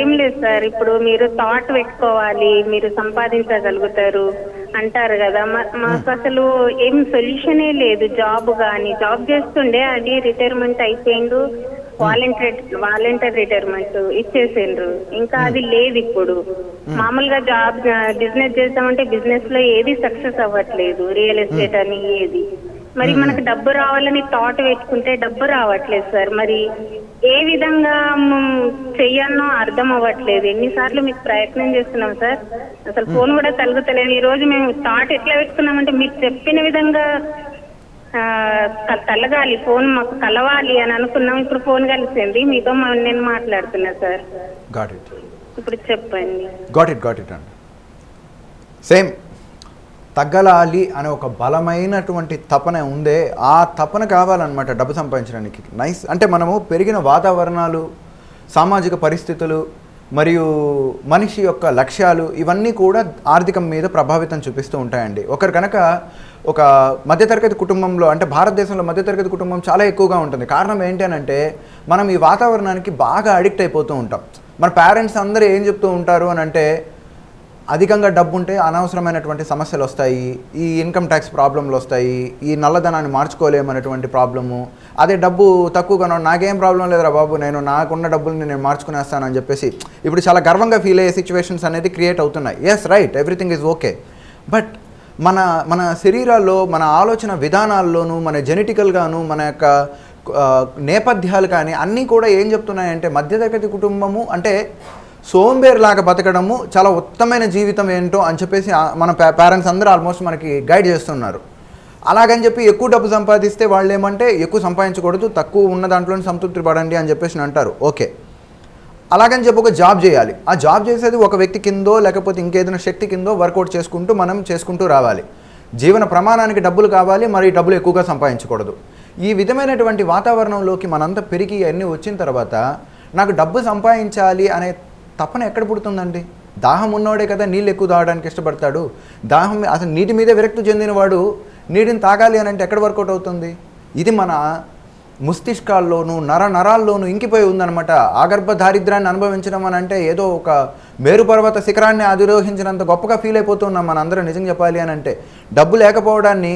ఏం లేదు సార్. ఇప్పుడు మీరు థాట్ పెట్టుకోవాలి మీరు సంపాదించగలుగుతారు అంటారు కదా. మాకు అసలు ఏం సొల్యూషనే లేదు. జాబ్ కానీ జాబ్ చేస్తుండే అది రిటైర్మెంట్ అయిపోయిండు. వాలంటీర్ వాలంటీర్ రిటైర్మెంట్ ఇచ్చేసిండ్రు. ఇంకా అది లేదు ఇప్పుడు. మామూలుగా జాబ్ బిజినెస్ చేద్దామంటే బిజినెస్లో ఏది సక్సెస్ అవ్వట్లేదు. రియల్ ఎస్టేట్ అని ఏది. మరి మనకు డబ్బు రావాలని థాట్ పెట్టుకుంటే డబ్బు రావట్లేదు సార్. మరి ఏ విధంగా చెయ్యాలనో అర్థం అవ్వట్లేదు. ఎన్నిసార్లు మీకు ప్రయత్నం చేస్తున్నాం సార్. అసలు ఫోన్ కూడా తలుగుతలేదు. ఈ రోజు మేము థాట్ ఎట్లా పెట్టుకున్నామంటే మీరు చెప్పిన విధంగా కలగాలి. ఫోన్ మాకు కలవాలి అని అనుకున్నాం. ఇప్పుడు ఫోన్ కలిసింది. మీతో నేను మాట్లాడుతున్నా సార్. ఇప్పుడు చెప్పండి. గాట్ ఇట్ గాట్ ఇట్ అండి. సేమ్ తగ్గలాలి అనే ఒక బలమైనటువంటి తపన ఉందే ఆ తపన కావాలన్నమాట డబ్బు సంపాదించడానికి. నైస్ అంటే మనము పెరిగిన వాతావరణాలు సామాజిక పరిస్థితులు మరియు మనిషి యొక్క లక్ష్యాలు ఇవన్నీ కూడా ఆర్థికం మీద ప్రభావితం చూపిస్తూ ఉంటాయండి. ఒకరు కనుక ఒక మధ్యతరగతి కుటుంబంలో అంటే భారతదేశంలో మధ్యతరగతి కుటుంబం చాలా ఎక్కువగా ఉంటుంది. కారణం ఏంటి అని అంటే మనం ఈ వాతావరణానికి బాగా అడిక్ట్ అయిపోతూ ఉంటాం. మన పేరెంట్స్ అందరూ ఏం చెప్తూ ఉంటారు అని అంటే అధికంగా డబ్బు ఉంటే అనవసరమైనటువంటి సమస్యలు వస్తాయి ఈ ఇన్కమ్ ట్యాక్స్ ప్రాబ్లంలు వస్తాయి ఈ నల్లధనాన్ని మార్చుకోలేమనేటువంటి ప్రాబ్లము. అదే డబ్బు తక్కువగా నాకేం ప్రాబ్లం లేదురా బాబు నేను నాకున్న డబ్బుల్ని నేను మార్చుకునేస్తానని చెప్పేసి ఇప్పుడు చాలా గర్వంగా ఫీల్ అయ్యే సిచ్యువేషన్స్ అనేది క్రియేట్ అవుతున్నాయి. Yes right everything is okay but మన మన శరీరాల్లో మన ఆలోచన విధానాల్లోనూ మన జెనెటికల్గాను మన యొక్క నేపథ్యాలు కానీ అన్నీ కూడా ఏం చెప్తున్నాయంటే మధ్యతరగతి కుటుంబము అంటే సోంబేరులాగా బతకడము చాలా ఉత్తమైన జీవితం ఏంటో అని చెప్పేసి మన పేరెంట్స్ అందరూ ఆల్మోస్ట్ మనకి గైడ్ చేస్తున్నారు. అలాగని చెప్పి ఎక్కువ డబ్బు సంపాదిస్తే వాళ్ళు ఏమంటే ఎక్కువ సంపాదించకూడదు తక్కువ ఉన్న దాంట్లోనే సంతృప్తి పడండి అని చెప్పేసి అంటారు. ఓకే. అలాగని చెప్పి ఒక జాబ్ చేయాలి. ఆ జాబ్ చేసేది ఒక వ్యక్తి కిందో లేకపోతే ఇంకేదైనా శక్తి కిందో వర్కౌట్ చేసుకుంటూ మనం చేసుకుంటూ రావాలి. జీవన ప్రమాణానికి డబ్బులు కావాలి మరి డబ్బులు ఎక్కువగా సంపాదించకూడదు. ఈ విధమైనటువంటి వాతావరణంలోకి మనంతా పెరిగి అన్నీ వచ్చిన తర్వాత నాకు డబ్బు సంపాదించాలి అనే తపన ఎక్కడ పుడుతుందండి? దాహం ఉన్నవాడే కదా నీళ్ళు ఎక్కువ తాగడానికి ఇష్టపడతాడు. దాహం అసలు నీటి మీదే విరక్తి చెందినవాడు నీటిని తాగాలి అని అంటే ఎక్కడ వర్కౌట్ అవుతుంది? ఇది మన ముస్తిష్కాల్లోనూ నర నరాల్లోనూ ఇంకిపోయి ఉందన్నమాట. ఆగర్భ దారిద్ర్యాన్ని అనుభవించడం అని అంటే ఏదో ఒక మేరుపర్వత శిఖరాన్ని అధిరోహించినంత గొప్పగా ఫీల్ అయిపోతున్నాం మన అందరం నిజం చెప్పాలి అని అంటే. డబ్బు లేకపోవడాన్ని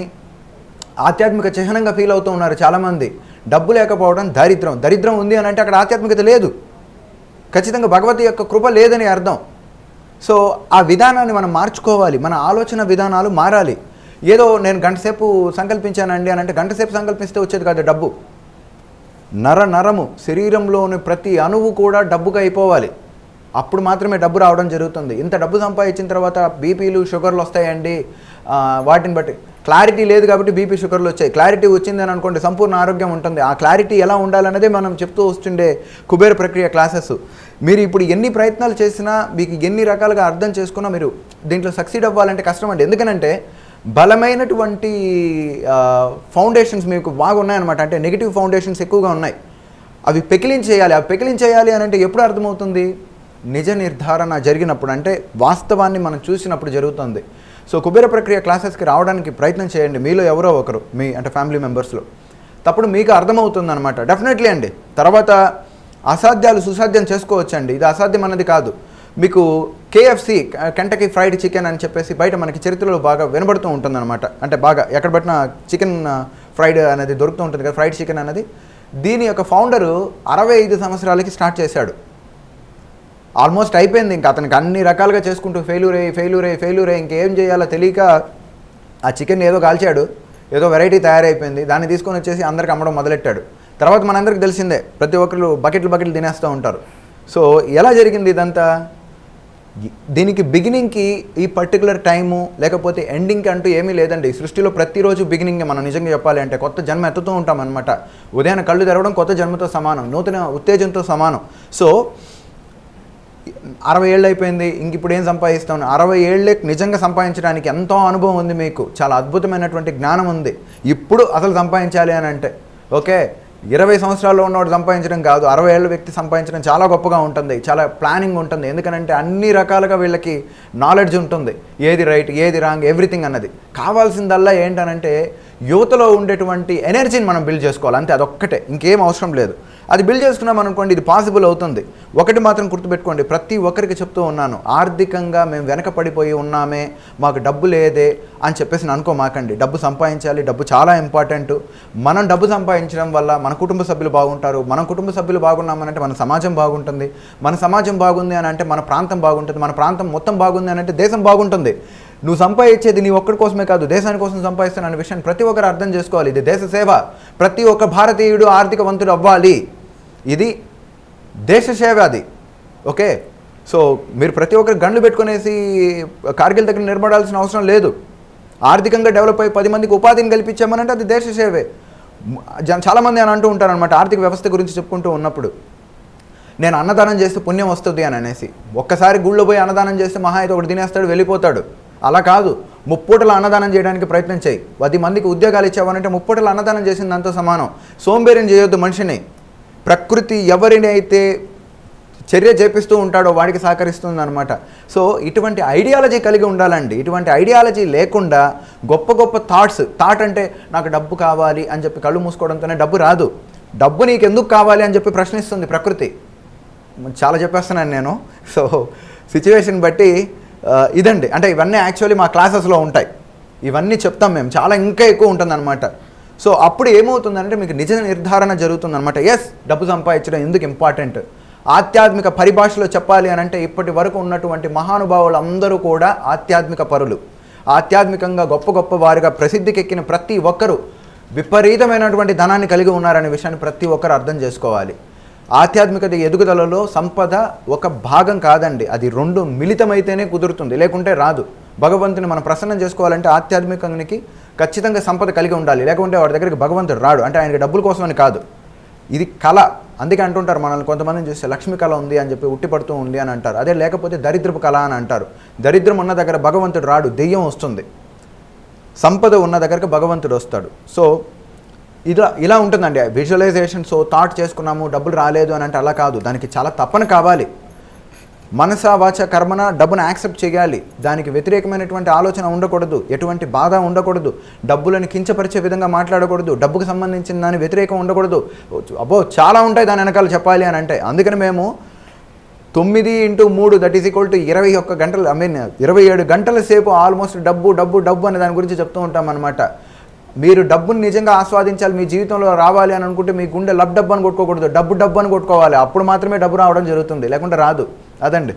ఆధ్యాత్మిక చిహ్నంగా ఫీల్ అవుతూ ఉన్నారు చాలామంది. డబ్బు లేకపోవడం దరిద్రం. దరిద్రం ఉంది అని అంటే అక్కడ ఆధ్యాత్మికత లేదు. ఖచ్చితంగా భగవతి యొక్క కృప లేదని అర్థం. సో ఆ విధానాన్ని మనం మార్చుకోవాలి. మన ఆలోచన విధానాలు మారాలి. ఏదో నేను గంటసేపు సంకల్పించానండి అని అంటే గంటసేపు సంకల్పిస్తే వచ్చేది కాదు డబ్బు. నర నరము శరీరంలోని ప్రతి అణువు కూడా డబ్బుగా అయిపోవాలి. అప్పుడు మాత్రమే డబ్బు రావడం జరుగుతుంది. ఇంత డబ్బు సంపాదించిన తర్వాత బీపీలు షుగర్లు వస్తాయండి. వాటిని బట్టి. క్లారిటీ లేదు కాబట్టి బీపీ షుగర్లు వచ్చాయి. క్లారిటీ వచ్చిందని అనుకోండి సంపూర్ణ ఆరోగ్యం ఉంటుంది. ఆ క్లారిటీ ఎలా ఉండాలన్నదే మనం చెప్తూ వస్తుండే కుబేర ప్రక్రియ క్లాసెస్. మీరు ఇప్పుడు ఎన్ని ప్రయత్నాలు చేసినా మీకు ఎన్ని రకాలుగా అర్థం చేసుకున్నా మీరు దీంట్లో సక్సీడ్ అవ్వాలంటే కష్టం అండి ఎందుకనంటే బలమైనటువంటి ఫౌండేషన్స్ మీకు బాగా ఉన్నాయన్నమాట అంటే నెగిటివ్ ఫౌండేషన్స్ ఎక్కువగా ఉన్నాయి. అవి పెకిలించేయాలి. అవి పెకిలించేయాలి అని అంటే ఎప్పుడు అర్థమవుతుంది? నిజ నిర్ధారణ జరిగినప్పుడు. అంటే వాస్తవాన్ని మనం చూసినప్పుడు జరుగుతుంది. సో కుబేర ప్రక్రియ క్లాసెస్కి రావడానికి ప్రయత్నం చేయండి. మీలో ఎవరో ఒకరు మీ అంటే ఫ్యామిలీ మెంబర్స్లో. తప్పుడు మీకు అర్థమవుతుంది అనమాట డెఫినెట్లీ అండి. తర్వాత అసాధ్యాలు సుసాధ్యం చేసుకోవచ్చండి. ఇది అసాధ్యం అన్నది కాదు. మీకు కేఎఫ్సి కెంటకీ ఫ్రైడ్ చికెన్ అని చెప్పేసి బయట మనకి చరిత్రలో బాగా వినబడుతూ ఉంటుందన్నమాట. అంటే బాగా ఎక్కడ పట్టిన చికెన్ ఫ్రైడ్ అనేది దొరుకుతూ ఉంటుంది కదా ఫ్రైడ్ చికెన్ అనేది. దీని యొక్క ఫౌండరు అరవై ఐదు సంవత్సరాలకి స్టార్ట్ చేశాడు. ఆల్మోస్ట్ అయిపోయింది ఇంకా. అతనికి అన్ని రకాలుగా చేసుకుంటూ ఫెయిల్యూర్ అయ్యి ఫెయిల్యూర్ అయ్యి ఫెయిల్యూర్ అయ్యి ఇంకేం చేయాలో తెలియక ఆ చికెన్ ఏదో కాల్చాడు ఏదో వెరైటీ తయారైపోయింది. దాన్ని తీసుకొని వచ్చేసి అందరికి అమ్మడం మొదలెట్టాడు. తర్వాత మనందరికి తెలిసిందే ప్రతి ఒక్కరు బకెట్లు బకెట్లు తినేస్తూ ఉంటారు. సో ఎలా జరిగింది ఇదంతా? దీనికి బిగినింగ్కి ఈ పర్టికులర్ టైము లేకపోతే ఎండింగ్కి అంటూ ఏమీ లేదండి. సృష్టిలో ప్రతిరోజు బిగినింగ్ మనం నిజంగా చెప్పాలి అంటే కొత్త జన్మ ఎత్తుతూ ఉంటాం అనమాట ఉదయాన్నే కళ్ళు తెరవడం కొత్త జన్మతో సమానం నూతన ఉత్తేజంతో సమానం. సో అరవై ఏళ్ళు అయిపోయింది ఇంక ఇప్పుడు ఏం సంపాదిస్తాను అరవై ఏళ్ళే నిజంగా సంపాదించడానికి ఎంతో అనుభవం ఉంది మీకు. చాలా అద్భుతమైనటువంటి జ్ఞానం ఉంది. ఇప్పుడు అసలు సంపాదించాలి అని అంటే ఓకే ఇరవై సంవత్సరాల్లో ఉన్నవాడు సంపాదించడం కాదు అరవై ఏళ్ళ వ్యక్తి సంపాదించడం చాలా గొప్పగా ఉంటుంది చాలా ప్లానింగ్ ఉంటుంది. ఎందుకనంటే అన్ని రకాలుగా వీళ్ళకి నాలెడ్జ్ ఉంటుంది. ఏది రైట్ ఏది రాంగ్ ఎవ్రీథింగ్ అన్నది. కావాల్సిందల్లా ఏంటనంటే యువతలో ఉండేటువంటి ఎనర్జీని మనం బిల్డ్ చేసుకోవాలి. అంతే అదొక్కటే. ఇంకేం అవసరం లేదు. అది బిల్డ్ చేసుకున్నాం అనుకోండి ఇది పాసిబుల్ అవుతుంది. ఒకటి మాత్రం గుర్తుపెట్టుకోండి ప్రతి ఒక్కరికి చెప్తూ ఉన్నాను ఆర్థికంగా మేము వెనకపడిపోయి ఉన్నామే మాకు డబ్బు లేదే అని చెప్పేసి నేను అనుకోమాకండి డబ్బు సంపాదించాలి డబ్బు చాలా ఇంపార్టెంట్. మనం డబ్బు సంపాదించడం వల్ల మన కుటుంబ సభ్యులు బాగుంటారు మన కుటుంబ సభ్యులు బాగున్నామనంటే మన సమాజం బాగుంటుంది. మన సమాజం బాగుంది అని అంటే మన ప్రాంతం బాగుంటుంది మన ప్రాంతం మొత్తం బాగుంది అని అంటే దేశం బాగుంటుంది. నువ్వు సంపాదించేది నీ ఒక్కడి కోసమే కాదు దేశాని కోసం సంపాదిస్తాను అనే విషయాన్ని ప్రతి ఒక్కరు అర్థం చేసుకోవాలి. ఇది దేశ సేవ. ప్రతి ఒక్క భారతీయుడు ఆర్థికవంతుడు అవ్వాలి. ఇది దేశ సేవ అది. ఓకే? సో మీరు ప్రతి ఒక్కరు గండ్లు పెట్టుకునేసి కార్గిల్ దగ్గర నిలబడాల్సిన అవసరం లేదు. ఆర్థికంగా డెవలప్ అయ్యి పది మందికి ఉపాధిని కల్పించామనంటే అది దేశ సేవే. చాలామంది అని అంటూ ఉంటారు అనమాట ఆర్థిక వ్యవస్థ గురించి చెప్పుకుంటూ ఉన్నప్పుడు. నేను అన్నదానం చేస్తే పుణ్యం వస్తుంది అని అనేసి. ఒక్కసారి గుళ్ళో పోయి అన్నదానం చేస్తే మహా అయితే ఒకటి తినేస్తాడు వెళ్ళిపోతాడు. అలా కాదు. ముప్పూటలు అన్నదానం చేయడానికి ప్రయత్నం చేయి. పది మందికి ఉద్యోగాలు ఇచ్చావనంటే ముప్పూటలు అన్నదానం చేసిన దాంతో సమానం. సోంబేరిని చేయొద్దు మనిషిని. ప్రకృతి ఎవరిని అయితే చర్య చేపిస్తూ ఉంటాడో వాడికి సహకరిస్తుంది అనమాట సో ఇటువంటి ఐడియాలజీ కలిగి ఉండాలండి. ఇటువంటి ఐడియాలజీ లేకుండా గొప్ప గొప్ప థాట్స్ థాట్ అంటే నాకు డబ్బు కావాలి అని చెప్పి కళ్ళు మూసుకోవడంతోనే డబ్బు రాదు. డబ్బు నీకు ఎందుకు కావాలి అని చెప్పి ప్రశ్నిస్తుంది ప్రకృతి. చాలా చెప్పేస్తున్నాను నేను. సో సిచ్యువేషన్ బట్టి ఇదండి. అంటే ఇవన్నీ యాక్చువల్లీ మా క్లాసెస్లో ఉంటాయి. ఇవన్నీ చెప్తాం మేము. చాలా ఇంకా ఎక్కువ ఉంటుందన్నమాట. సో అప్పుడు ఏమవుతుందంటే మీకు నిజ నిర్ధారణ జరుగుతుందన్నమాట. ఎస్ డబ్బు సంపాదించడం ఎందుకు ఇంపార్టెంట్ ఆధ్యాత్మిక పరిభాషలో చెప్పాలి అని అంటే ఇప్పటి వరకు ఉన్నటువంటి మహానుభావులు అందరూ కూడా ఆధ్యాత్మిక పరులు. ఆధ్యాత్మికంగా గొప్ప గొప్ప వారిగా ప్రసిద్ధికెక్కిన ప్రతి ఒక్కరూ విపరీతమైనటువంటి ధనాన్ని కలిగి ఉన్నారనే విషయాన్ని ప్రతి ఒక్కరు అర్థం చేసుకోవాలి. ఆధ్యాత్మికత ఎదుగుదలలో సంపద ఒక భాగం కాదండి. అది రెండు మిళితమైతేనే కుదురుతుంది. లేకుంటే రాదు. భగవంతుని మనం ప్రసన్నం చేసుకోవాలంటే ఆధ్యాత్మికానికి ఖచ్చితంగా సంపద కలిగి ఉండాలి. లేకుంటే వాడి దగ్గరికి భగవంతుడు రాడు. అంటే ఆయనకి డబ్బుల కోసమని కాదు. ఇది కళ. అందుకే అంటుంటారు మనల్ని కొంతమందిని చూస్తే లక్ష్మి కళ ఉంది అని చెప్పి ఉట్టిపడుతూ ఉంది అని అంటారు. అదే లేకపోతే దరిద్రపు కళ అని అంటారు. దరిద్రం ఉన్న దగ్గర భగవంతుడు రాడు. దెయ్యం వస్తుంది. సంపద ఉన్న దగ్గరకు భగవంతుడు వస్తాడు. సో ఇలా ఇలా ఉంటుందండి. విజువలైజేషన్ సో థాట్ చేసుకున్నాము డబ్బులు రాలేదు అని అంటే అలా కాదు. దానికి చాలా తప్పన కావాలి. మనస వాచ కర్మన డబ్బును యాక్సెప్ట్ చేయాలి. దానికి వ్యతిరేకమైనటువంటి ఆలోచన ఉండకూడదు. ఎటువంటి బాధ ఉండకూడదు. డబ్బులను కించపరిచే విధంగా మాట్లాడకూడదు. డబ్బుకు సంబంధించిన దాని వ్యతిరేకం ఉండకూడదు. అబ్బో చాలా ఉంటాయి దాని వెనకాల చెప్పాలి అని అంటే. అందుకని మేము తొమ్మిది ఇంటూ మూడు దట్ ఈస్ ఈక్వల్ టు ఇరవై ఒక్క గంటలు ఐ మీన్ ఇరవై ఏడు గంటల సేపు ఆల్మోస్ట్ డబ్బు డబ్బు డబ్బు అనే దాని గురించి చెప్తూ ఉంటాం అనమాట మీరు డబ్బును నిజంగా ఆస్వాదించాలి మీ జీవితంలో రావాలి అని అనుకుంటే మీ గుండె లబ్ డబ్బు అని కొట్టుకోకూడదు. డబ్బు డబ్బు అని కొట్టుకోవాలి. అప్పుడు మాత్రమే డబ్బు రావడం జరుగుతుంది. లేకుంటే రాదు. అదండి.